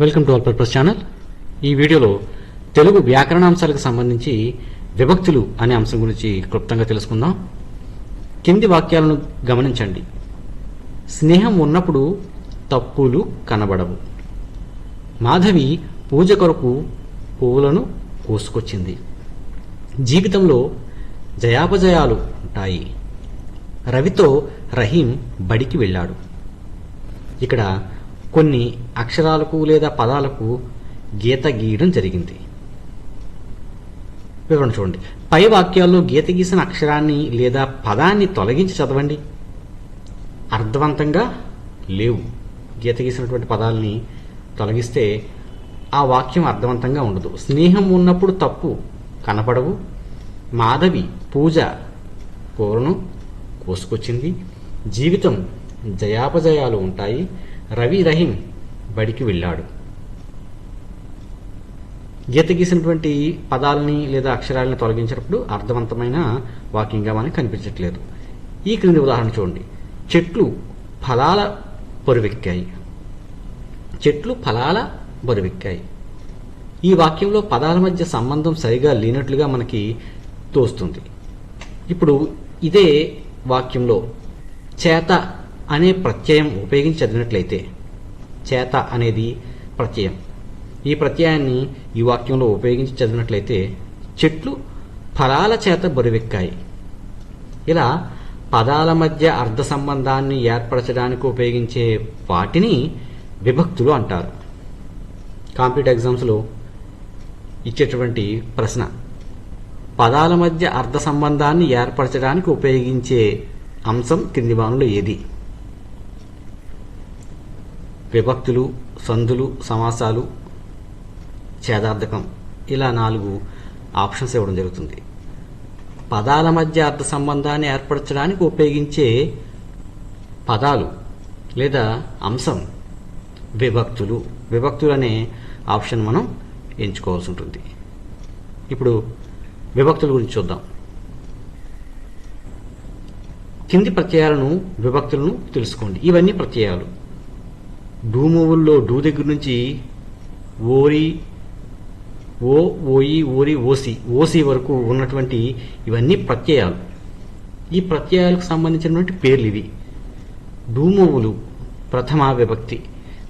Welcome to all purpose channel. ఈ వీడియోలో తెలుగు వ్యాకరణాంశాలకు సంబంధించి విభక్తులు అనే అంశం గురించి క్లుప్తంగా తెలుసుకుందాం. కింది వాక్యాలను గమనించండి. స్నేహం ఉన్నప్పుడు తప్పులు కనబడవు. మాధవి పూజ కొరకు పువ్వులను కోసుకొచ్చింది. జీవితంలో జయాపజయాలు ఉంటాయి. రవితో రహీం బడికి వెళ్ళాడు. ఇక్కడ కొన్ని అక్షరాలకు లేదా పదాలకు గీత గీయడం జరిగింది. వివరణ చూడండి. పై వాక్యాల్లో గీత గీసిన అక్షరాన్ని లేదా పదాన్ని తొలగించి చదవండి. అర్థవంతంగా లేవు. గీత గీసినటువంటి పదాలని తొలగిస్తే ఆ వాక్యం అర్థవంతంగా ఉండదు. స్నేహం ఉన్నప్పుడు తప్పు కనపడవు. మాధవి పూజ కూరను కోసుకొచ్చింది. జీవితం జయాపజయాలు ఉంటాయి. రవి రహీం బడికి వెళ్ళాడు. గీత గీసినటువంటి పదాలని లేదా అక్షరాలని తొలగించినప్పుడు అర్థవంతమైన వాక్యంగా మనకి కనిపించట్లేదు. ఈ క్రింది ఉదాహరణ చూడండి. చెట్లు ఫలాల బరువెక్కాయి. చెట్లు ఫలాల బరువెక్కాయి. ఈ వాక్యంలో పదాల మధ్య సంబంధం సరిగా లేనట్లుగా మనకి తోస్తుంది. ఇప్పుడు ఇదే వాక్యంలో చేత అనే ప్రత్యయం ఉపయోగించి చదివినట్లయితే చేత అనేది ప్రత్యయం. ఈ ప్రత్యయాన్ని ఈ వాక్యంలో ఉపయోగించి చదివినట్లయితే చెట్లు ఫలాల చేత బరువెక్కాయి. ఇలా పదాల మధ్య అర్థ సంబంధాన్ని ఏర్పరచడానికి ఉపయోగించే వాటిని విభక్తులు అంటారు. కాంపిటేటివ్ ఎగ్జామ్స్లో ఇచ్చేటువంటి ప్రశ్న పదాల మధ్య అర్థ సంబంధాన్ని ఏర్పరచడానికి ఉపయోగించే అంశం కింది వానులో ఏది? విభక్తులు సందులు సమాసాలు ఛేదార్థకం ఇలా నాలుగు ఆప్షన్స్ ఇవ్వడం జరుగుతుంది. పదాల మధ్య అర్థ సంబంధాన్ని ఏర్పరచడానికి ఉపయోగించే పదాలు లేదా అంశం విభక్తులు. విభక్తులు అనే ఆప్షన్ మనం ఎంచుకోవాల్సి ఉంటుంది. ఇప్పుడు విభక్తుల గురించి చూద్దాం. కింది ప్రత్యయాలను విభక్తులను తెలుసుకోండి. ఇవన్నీ ప్రత్యయాలు. డూమూవుల్లో డూ దగ్గర నుంచి ఓరి ఓ ఓయి ఓరి ఓసి ఓసి వరకు ఉన్నటువంటి ఇవన్నీ ప్రత్యయాలు. ఈ ప్రత్యయాలకు సంబంధించినటువంటి పేర్లు ఇవి. డూమూవులు ప్రథమా విభక్తి.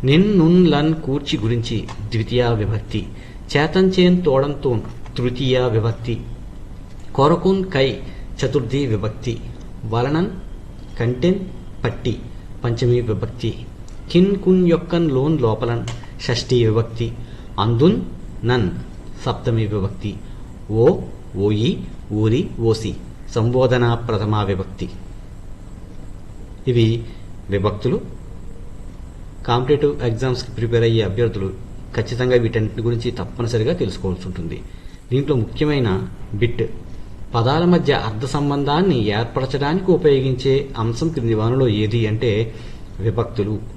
నిన్ నున్ లన్ కూర్చి గురించి ద్వితీయ విభక్తి. చేతంచేన్ తోడంతో తృతీయ విభక్తి. కొరకున్ కై చతుర్థి విభక్తి. వలనన్ కంటెన్ పట్టి పంచమి విభక్తి. కిన్ కున్ యొక్కన్ లోన్ లోపలన్ షష్ఠీ విభక్తి అందున్ నన్ సప్తమి విభక్తి ఓ ఓయి ఊరి ఓసి సంబోధన ప్రథమా విభక్తి. ఇవి విభక్తులు. కాంపిటేటివ్ ఎగ్జామ్స్కి ప్రిపేర్ అయ్యే అభ్యర్థులు ఖచ్చితంగా వీటన్నిటి గురించి తప్పనిసరిగా తెలుసుకోవాల్సి ఉంటుంది. దీంట్లో ముఖ్యమైన బిట్ పదాల మధ్య అర్థ సంబంధాన్ని ఏర్పరచడానికి ఉపయోగించే అంశం క్రింది వానలో ఏది అంటే విభక్తులు.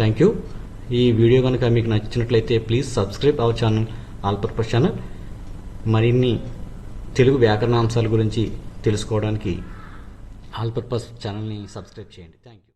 థ్యాంక్ యూ ఈ వీడియో కనుక మీకు నచ్చినట్లయితే please subscribe our channel all purpose channel మరిన్ని తెలుగు వ్యాకరణాంశాల గురించి తెలుసుకోవడానికి ఆల్పర్పస్ ఛానల్ని సబ్స్క్రైబ్ చేయండి. Thank you